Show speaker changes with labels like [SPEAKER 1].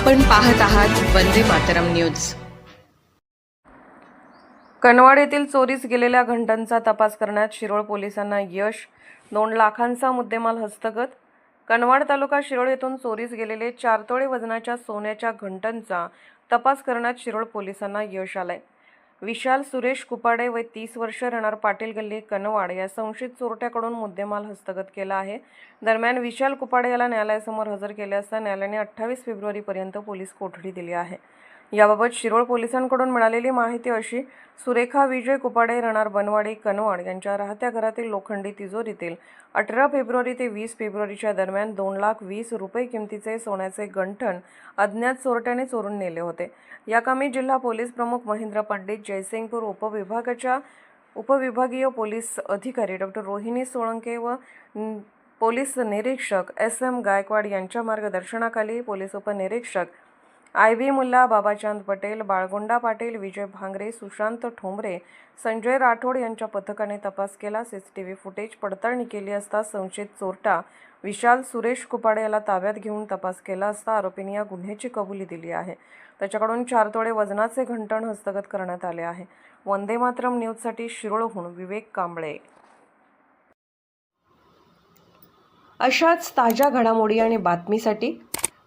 [SPEAKER 1] आपण पाहत आहात वंदे मातरम न्यूज.
[SPEAKER 2] कनवाड येथील चोरीस गेलेल्या घंटांचा तपास करण्यात शिरोळ पोलिसांना यश दोन लाखांचा मुद्देमाल हस्तगत. कनवाड तालुका शिरोळ येथून चोरीस गेलेले चार तोळे वजनाच्या सोन्याच्या घंटांचा तपास करण्यात शिरोळ पोलिसांना यश आलंय. विशाल सुरेश कुपाडे व तीस वर्ष राहणार पाटील गल्ली कनवाड या संशयित चोरट्याकडून मुद्देमाल हस्तगत केला आहे. दरम्यान विशाल कुपाडे याला न्यायालयासमोर हजर केले असता न्यायालयाने अठ्ठावीस फेब्रुवारीपर्यंत पोलीस कोठडी दिली आहे. याबाबत शिरोळ पोलिसांकडून मिळालेली माहिती अशी सुरेखा विजय कुपाडे राहणार बनवाडी कनवाड यांच्या राहत्या घरातील लोखंडी तिजोरीतील अठरा फेब्रुवारी ते वीस फेब्रुवारीच्या दरम्यान दोन लाख वीस रुपये किमतीचे सोन्याचे गंठण अज्ञात चोरट्याने चोरून नेले होते. या कामी जिल्हा पोलीस प्रमुख महेंद्र पंडित जयसिंगपूर उपविभागाच्या उपविभागीय पोलीस अधिकारी डॉक्टर रोहिणी सोळंके व पोलीस निरीक्षक एस एम गायकवाड यांच्या मार्गदर्शनाखाली पोलीस उपनिरीक्षक आय बी मुल्ला बाबाचांद पटेल बाळगोंडा पाटील विजय भांगरे सुशांत ठोंबरे संजय राठोड यांच्या पथकाने तपास केला. सीसीटीव्ही फुटेज पडताळणी केली असता संशयित चोरटा विशाल सुरेश कुपाडे याला ताब्यात घेऊन तपास केला असता आरोपींनी या गुन्ह्याची कबुली दिली आहे. त्याच्याकडून चार तोडे वजनाचे घंटण हस्तगत करण्यात आले आहे. वंदे मातरम न्यूजसाठी शिरोळहून विवेक कांबळे. अशाच ताज्या घडामोडी आणि बातमीसाठी